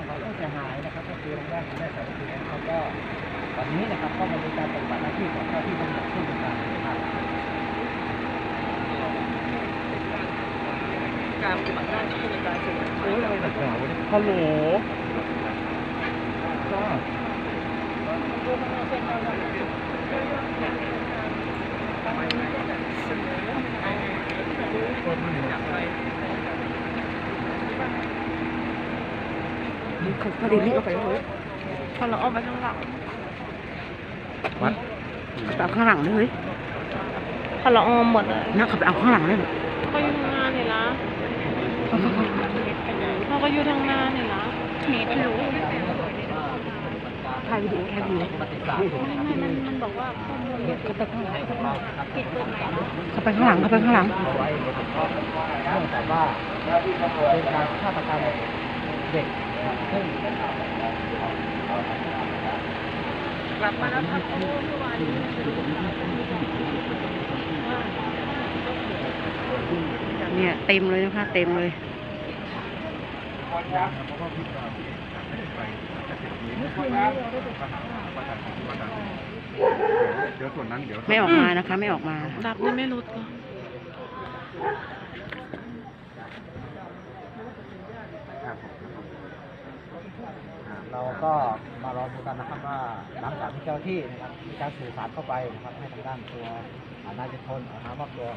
างของผู้เสียหายนะครับก็คือโรงแรมแม่สายสุขนะครับก็วันนี้นะครับก็มาดูการปฏิบัติหน้าที่ของเจ้าที่บริษัทผู้บริการนะครับการปฏิบัติหน้าที่ในการสื่อสารโอ้ยอะไรหนักหนาวะเนี่ยฮัลโหลจ้า พอดีนี่ก็ไปเลยพอเราเอาไปข้างหลังวัดเขาไปเอาข้างหลังเลยพอเราออมหมดเลยนะเขาไปเอาข้างหลังเลยก็อยู่ทางหน้านี่ละเราก็อยู่ทางหน้านี่ละเมตรรู้ถ่ายวิดีโอถ่ายวิดีโอปฏิบัติมันมันบอกว่าข้อมูลเขาไปข้างหลังผิดกฎหมายนะเขาไปข้างหลังเขาไปข้างหลังนี่ต้องจากว่าเป็นการฆาตกรรมเด็ก กลับมาแล้วครับข้อมูลเมื่อวานนี้เนี่ยเต็มเลยนะคะเต็มเลยเดี๋ยวส่วนนั้นเดี๋ยวไม่ออกมานะคะ ไม่ออกมาดับนี่ไม่ลดก็ ครับอ่า เราก็มารอดูกันนะครับว่าหลังจากที่เจ้าหน้าที่นะครับมีการสื่อสารเข้าไปนะครับให้ทางด้านตัวอ่านายจุพลออกมามอบตัว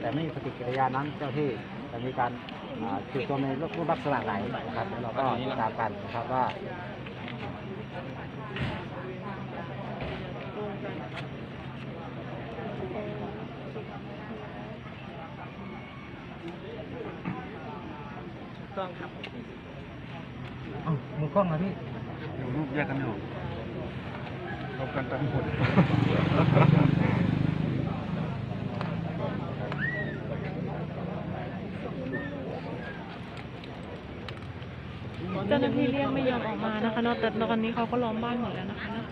แต่ไม่มีปฏิกิริยานั้นเจ้าหน้าที่จะมีการอ่าจุดตัวในรูปลักษณะไหนนะครับแล้วเราก็ติดตามกันนะครับว่าต้องครับเอ้ามือกล้องนะพี่เดี๋ยวรูป แยกกันอยู่รบกันตั้งหมดเจ้าหน้าที่เรียกไม่ยอมออกมานะคะเนอะแต่ตอนนี้เขาก็ล้อมบ้านหมดแล้วนะคะเนอะ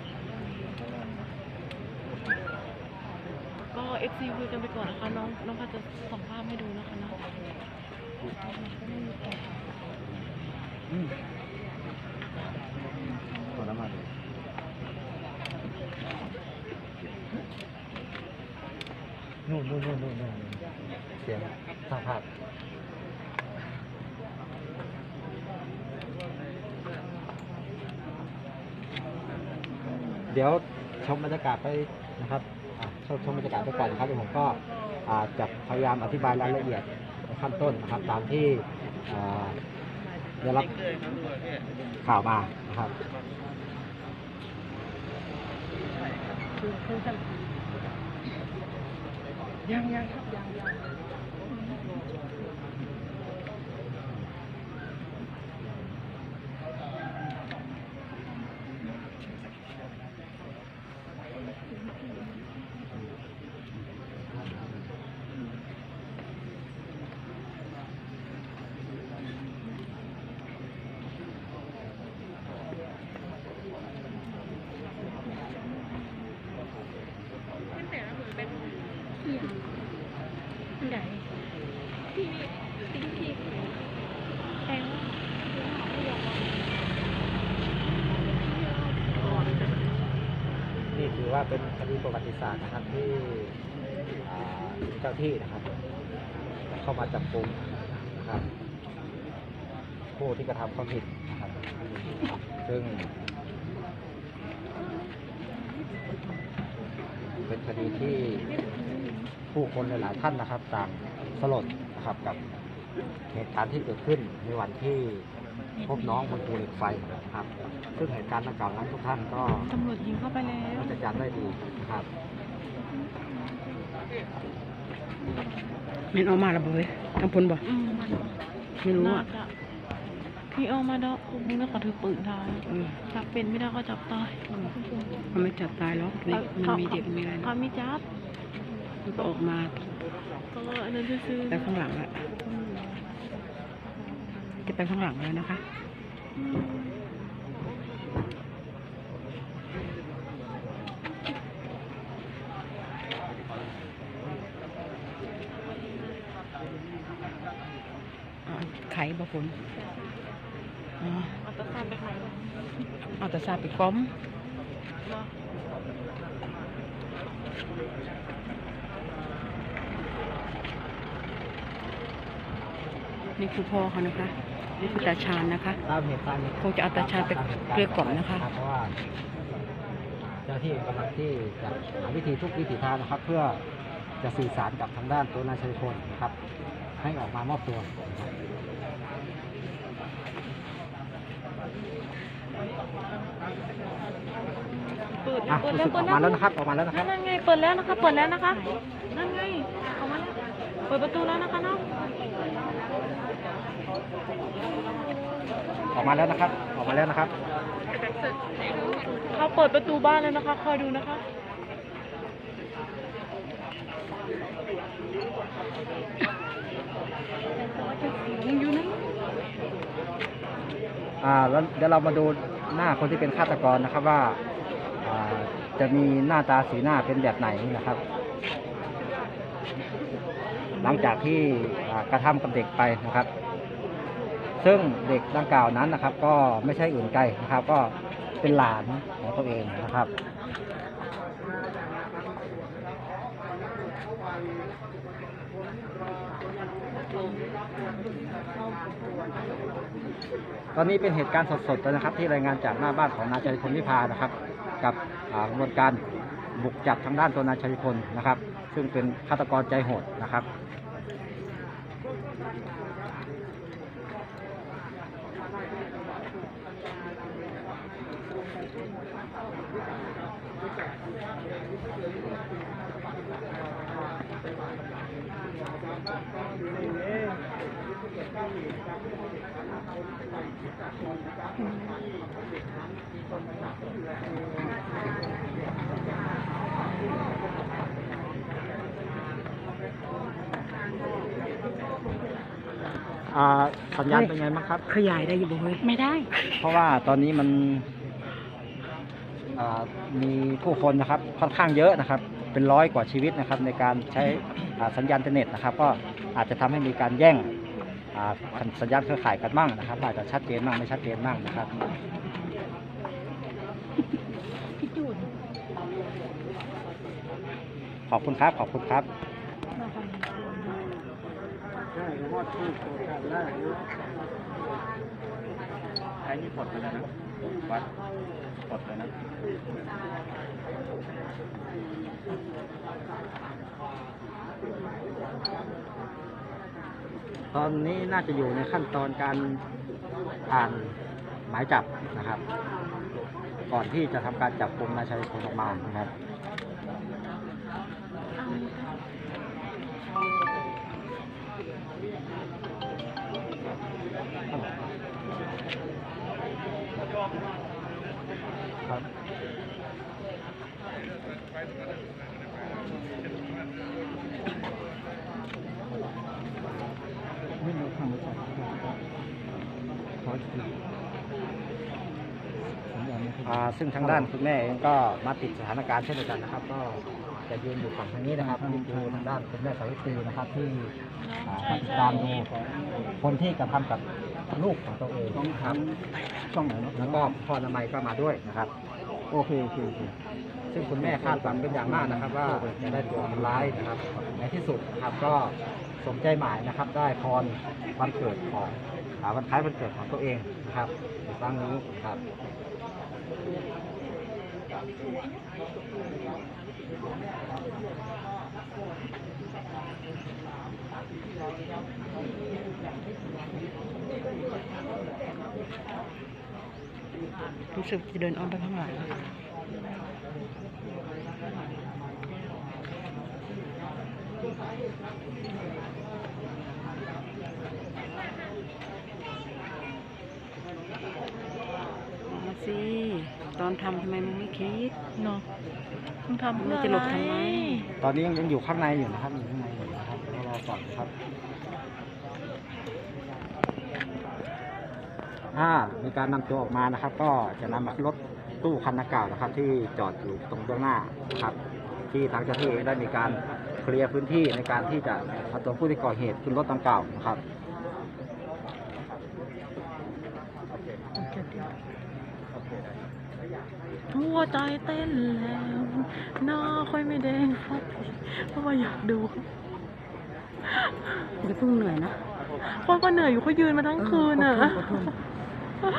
ก็เอฟซีคุยกันไปก่อนนะคะ น้องน้องพัดจะส่งภาพให้ดูนะคะเนอะอืมขอน้ำมันนู่นนู่นนู่นนู่นนู่นเสียงสร้างภาพเดี๋ยวชมบรรยากาศไปนะครับอะชมชมบรรยากาศไปก่อนนะครับเดี๋ยวผมก็อ่าจะพยายามอธิบายรายละเอียดในขั้นต้นนะครับตามที่อ่าได้รับข่าวมานะครับ ยังยังครับยังยัง นี่ถือว่าเป็นคดีประวัติศาสตร์นะครับที่เจ้าที่นะครับ เข้ามาจับกุมนะครับ ผู้ที่กระทำความผิดนะครับ ซึ่ง เป็นคดีที่ผู้คนหลายๆท่านนะครับต่างสลด ครับกับเหตุการณ์ที่เกิดขึ้นในวันที่พบน้องบนภูเหล็กไฟนะครับ ซึ่งเหตุการณ์ดังกล่าวนั้นทุกท่านก็ตำรวจยิงเข้าไปแล้วก็จะจำได้ดีนะครับเมนออกมาแล้วบ่เว้ยกำพลบ่อืมไม่รู้น่าอะจะพี่เอามาดอกมึงน่าขอถือปืนทายเออจับเป็นไม่ได้ก็จับตายมันไม่จับตายหรอกนี่มันมีเด็กมีอะไรเขานะมีจับ มันก็ออกมาก็อันนั้นซื่อๆไปข้างหลังละอืมจะไปข้างหลังแล้วนะคะอืมอ่าไขบ่ฝนอ๋ออัลตราซาวด์ไปไหนเอาแต่ซาไปก้อมเนาะ นี่คือพ่อเขานะคะ นี่คือตาชาญนะคะตามเหตุการณ์คงจะเอาตาชาญไปเกลี้ยกล่อมนะคะ เพราะว่าเจ้าหน้าที่กำลังที่จะหาวิธีทุกวิถีทางนะครับ เพื่อจะสื่อสารกับทางด้านตัวนายชัยพลนะครับ ให้ออกมามอบตัวนะครับเปิดอะเปิดรู้แล้วสึกอเปิอดกแล้มาวแล้วนะครับออกมาแล้วนะครับนั่นไงเปิดแล้วนะคะ เปิดแล้วนะคะ นั่นไงออกมาแล้วเปิดประตูแล้วนะคะเนาะ ออกมาแล้วนะครับ ออกมาแล้วนะครับ เขาเปิดประตูบ้านแล้วนะคะ คอยดูนะคะ ยังอยู่นะอ่าแล้วเดี๋ยวเรามาดูหน้าคนที่เป็นฆาตกรนะครับว่าอ่าจะมีหน้าตาสีหน้าเป็นแบบไหนนะครับ หลังจากที่อ่ากระทำกับเด็กไปนะครับ ซึ่งเด็กดังกล่าวนั้นนะครับ ก็ไม่ใช่อื่นไกลนะครับ ก็เป็นหลานของตัวเองนะครับตอนนี้เป็นเหตุการณ์สดๆนะครับ ที่รายงานจากหน้าบ้านของนายชัยพลวิพานะครับ กับกระบวนการบุกจับทางด้านตัวนายชัยพลนะครับ ซึ่งเป็นฆาตกรใจโหดนะครับ อ่าสัญญาณเป็นไงบ้างครับ ขยายได้อยู่บ่เฮ้ยไม่ได้ เพราะว่าตอนนี้มันอ่ามีผู้คนนะครับค่อนข้างเยอะนะครับ เป็นร้อยกว่าชีวิตนะครับในการใช้อ่าสัญญาณอินเทอร์เน็ตนะครับ ก็อาจจะทำให้มีการแย่งอ่าสัญญาณเครือข่ายกันบ้างนะครับ อาจจะชัดเจนบ้างไม่ชัดเจนบ้างนะครับขอบคุณครับ ขอบคุณครับใช้นี่ปลดไปแล้วนะวัด ปลดไปนะตอนนี้น่าจะอยู่ในขั้นตอนการอ่านหมายจับนะครับ ก่อนที่จะทำการจับกลุ่มนายชัยพลออกมานะครับ ครับไม่รู้ทางบริษัทเขาอ่าซึ่งทางด้านคุณแม่เองก็มาติดสถานการณ์เช่นเดียวกันนะครับ ก็จะยืนอยู่ฝั่งทางนี้นะครับยืนดูทางด้านคุณแม่สาวิตรีนะครับที่อ่าติดตามดูคนที่กระทำกับลูกของตัวเองครับช่องไหนแล้วก็พ่ออนามัยก็มาด้วยนะครับ โอเคโอเคโอเคซึ่งคุณแม่คาดหวังเป็นอย่างมากนะครับ ว่าจะได้ตัวคนร้ายนะครับ ในที่สุดนะครับก็สมใจหมายนะครับ ได้พรวันเกิดของอ่าวันคล้ายวันเกิดของตัวเองนะครับในครั้งนี้ครับ รู้สึกจะเดินอ้อมไปข้างหลังมาสิ ตอนทำทำไมมึงไม่คิด เนาะมึงทำเพื่อมันอะจะหลบไรทำไมตอนนี้ยังอยู่ข้างในอยู่นะครับอยู่ข้างในอยู่นะครับเดี๋ยวรอก่อนนะครับ ถ้ามีการนำตัวออกมานะครับ ก็จะนำรถตู้คันดังก่าวนะครับ ที่จอดอยู่ตรงด้านหน้านะครับที่ทางเจ้าที่ได้มีการเคลียร์พื้นที่ในการที่จะเอาตัวผู้ที่ก่อเหตุขึ้นรถตังเก่านะครับทั่วใจเต้นแล้วหน้าค่อยไม่แดงเพราะว่าอยากดูอย่าเพิ่งเหนื่อยนะคนก็เหนื่อยอยู่เขายืนมาทั้งคืนอะ ไม่อย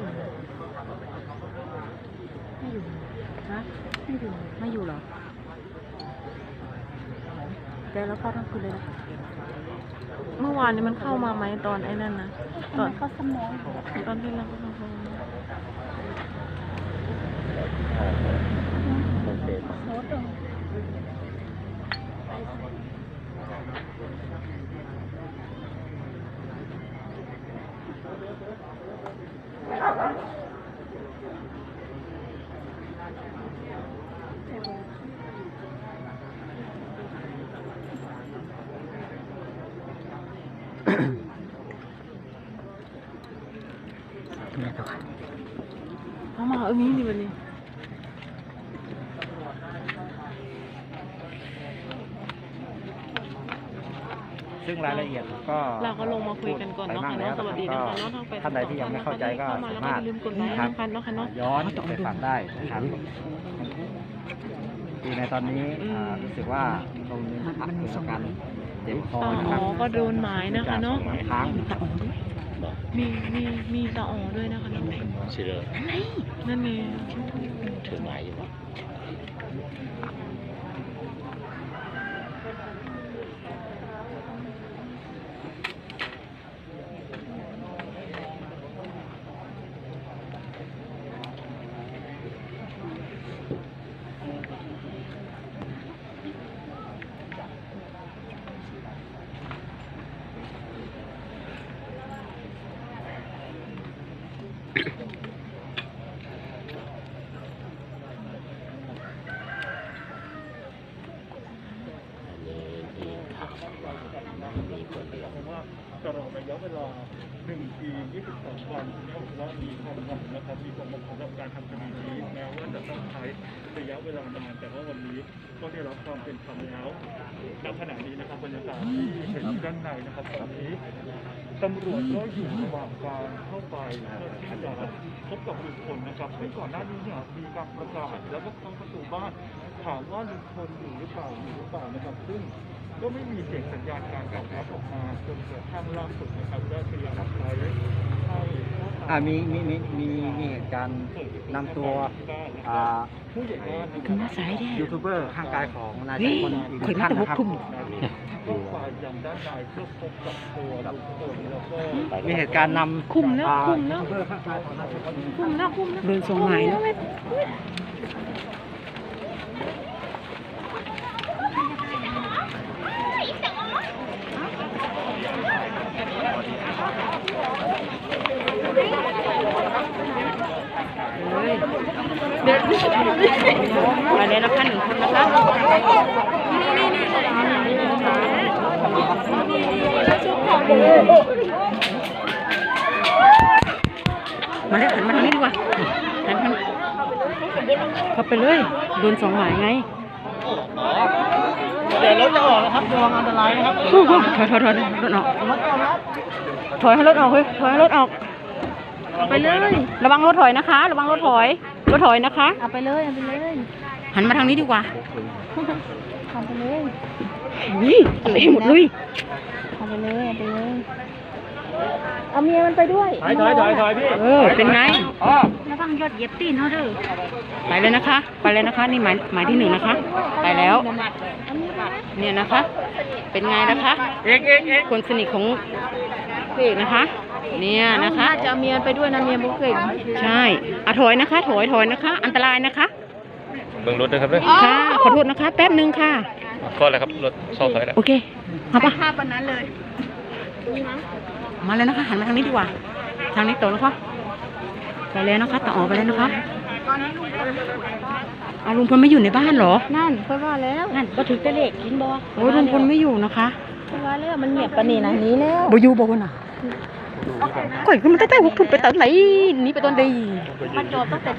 ู่ไม่อยู่ฮะไม่อยู่ไม่อยู่หรอแกแล้วเข้าทั้งคืนเลยนะเมื่อวานนี้มันเข้ามาไหมตอนไอ้นั่นนะตอนเข้าสมองตอนที่เราก็เข้ามาโอเค โน้ตเออ เอามาเออมีนี่วันนี้ ซึ่งรายละเอียดก็เราก็ลงมาคุยกันก่อนเนาะค่ะเนาะสวัสดีนะคะเนาะทางไปท่านใดที่ยังไม่เข้าใจก็มาสาแล้วก็มารอถย่าลืมกดไลค์นะคะเนาะค่ะเนาะย้อนไปฟังได้นะครับคือในตอนนี้อ่ารู้สึกว่าตรงนี้ขัดเกิดอาการเจ็บคอตานะคอ๋รัอบก็โดนหมายนะคะเนาะหมายค้างตาอ๋องด้วยมีมีมีตาอ๋อด้วยนะคะเนาะสิเลยนั่นเองถือไม้อยู่ อันนี้ที่ถามว่ามีคนเดียวว่าตลอดระยะเวลา1ปี22วันเขาบอกว่ามีความหวังนะครับมีความหวังสำหรับการทำคดีนี้แม้ว่าจะต้องใช้ระยะเวลานานแต่ว่าวันนี้ก็ได้รับความเป็นธรรมแล้วและขณะนี้นะครับบรรยากาศที่เห็นด้านในนะครับตอนนี้ตำรวจก็อยู่ระหว่างการเข้าไปเพื่อที่จะพบกับลุงพลนะครับซึ่งก่อนหน้านี้เนี่ยมีการประกาศแล้วก็เข้าประตูบ้านถามว่าลุงพลอยู่หรือเปล่าอยู่หรือเปล่านะครับ ซึ่ง ก็ไม่มีเสียงสัญญาณการตอบรับออกมาจนกระทั่งล่าสุดนะครับได้พยายามใช้ให้ข้ออ่ามีมีมีมีมีเหตุการณ์นำตัวอ่าผู้ใหญ่บ้านคือหน้าสายแดงยูทูบเบอร์ข้างกายของนายเฮ้ชัยยพลอีกหเคยนึ่งมาท่านแต่หนะครับกทุ่มก็ไปยังด้านในเพื่อพบกับตัวลุงพลแล้วก็มีเหตุการณ์นำคุมแล้วอ่าคุมแล้วยูทูบเบอร์ข้างกายของนายชัยพลคุมแล้วคุมแล้วโดนส่งหมายเนอะ ไปเลยนะคะหนึ่งคนนะคะมาเลยหันมาทางนี้ดีกว่าหันทางเข้าไปเลยโดนสองหมายไงเดี๋ยวรถจะออกนะครับระวังอันตรายนะครับถอยถอยถอยรถออกถอยให้รถออกเฮ้ยถอยให้รถออก ไปเลย ระวังรถถอยนะคะ ระวังรถถอย รถถอยนะคะ เอาไปเลยเอาไปเลยหันมาทางนี้ดีกว่าเอาไปเลยนี่เละหมดเลยเอาไปเลยเอาไปเลยเอาเมียมันไปด้วยถอยถอยถอยถอยพี่เออเป็นไงอ๋อระวังยอดเย็บตีนเขาเด้อไปเลยนะคะ ไปเลยนะคะ นี่หมายหมายที่หนึ่งนะคะ ไปแล้ว เนี่ยนะคะ เป็นไงนะคะเอกเอกเอกคนสนิทของพระเอกนะคะ เนี่ยนะคะจะเอาเมียไปด้วยนะเมียบุกเก่งใช่อะถอยนะคะถอยถอยนะคะ อันตรายนะคะเบิ่งรถนะครับเด้อค่ะขอโทษนะคะ แป๊บหนึ่งค่ะก็แล้วครับรถเศร้าถอยแล้วโอเคเอาปะภาพวันนั้นเลย มาเลยนะคะ หันมาทางนี้ดีกว่า ทางนี้ต่อนะคะไปเลยนะคะต่อออกไปเลยนะคะอาลุงพลไม่อยู่ในบ้านเหรอ นั่นเพื่อว่าแล้วนั่นก็ถือแต่เลขกินบอโอ้ยลุงพลไม่อยู่นะคะเพื่อว่าแล้วมันเงียบปะนี่นะหนี้แล้วบอยู่บน่ะ ก่อยก็มันใต้ๆหกทุนไปตอนไหนหนี่ไปตอนใด มันจบตั้งแต่ที่